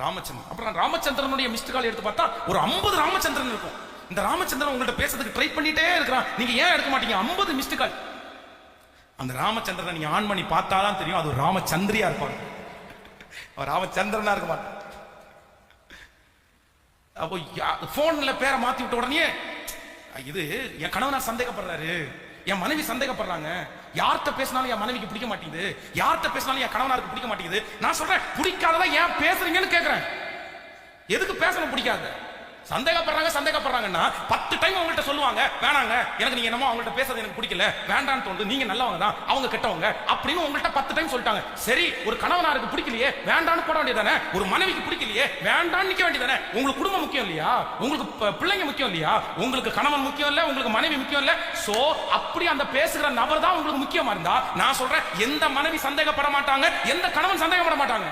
ராமச்சந்திரன். அப்புறம் ராமச்சந்திரனுடைய missed call எடுத்து பார்த்தா ஒரு ஐம்பது ராமச்சந்திரன் இருக்கும். இந்த ராமச்சந்திரன் உங்கள்ட்ட பேசுறதுக்கு ட்ரை பண்ணிட்டே இருக்கிறான். நீங்க ஏன் எடுக்க மாட்டீங்க? ஐம்பது மிஸ்டு கால் அந்த ராமச்சந்திரனை நீங்க ஆன் பண்ணி பார்த்தாதான் தெரியும் அது ஒரு ராமச்சந்திரியா இருப்பாங்க அவர் ராமச்சந்திரனா இருக்க மாட்டான். அப்போ போன்ல பேரை மாத்தி விட்ட உடனே இது என் கணவனா சந்தேகப்படுறாரு. என் மனைவி சந்தேகப்படுறாங்க. யார்கிட்ட பேசினாலும் என் மனைவிக்கு பிடிக்க மாட்டேங்குது. யார்கிட்ட பேசினாலும் என் கணவனாருக்கு பிடிக்க மாட்டேங்குது. நான் சொல்றேன் பிடிக்காததா ஏன் பேசுறீங்கன்னு கேட்கறேன் எதுக்கு பேசணும் பிடிக்காது? சந்தேகப்படுறாங்க சந்தேகப்படுறாங்கன்னா டைம் அவங்கள்ட்ட சொல்லுவாங்க வேணாங்க எனக்கு நீங்க என்னமோ அவங்கள்ட்ட பேசுறது எனக்கு பிடிக்கல வேண்டான்னு தோணுது நீங்க நல்லவங்க தான் அவங்க கெட்டவங்க அப்படின்னு உங்கள்ட்ட பத்து டைம் சொல்லிட்டாங்க. சரி ஒரு கணவனாருக்கு பிடிக்கலையே வேண்டான்னு போட வேண்டியதானே ஒரு மனைவிக்கு பிடிக்கலையே வேண்டான்னு நிக்க வேண்டியதானே உங்களுக்கு குடும்பம் முக்கியம் இல்லையா? உங்களுக்கு பிள்ளைங்க முக்கியம் இல்லையா? உங்களுக்கு கணவன் முக்கியம் இல்ல உங்களுக்கு மனைவி முக்கியம் இல்ல. சோ அப்படி அந்த பேசுகிற நபர் தான் உங்களுக்கு முக்கியமா இருந்தா நான் சொல்றேன் எந்த மனைவி சந்தேகப்பட மாட்டாங்க எந்த கணவன் சந்தேகப்பட மாட்டாங்க.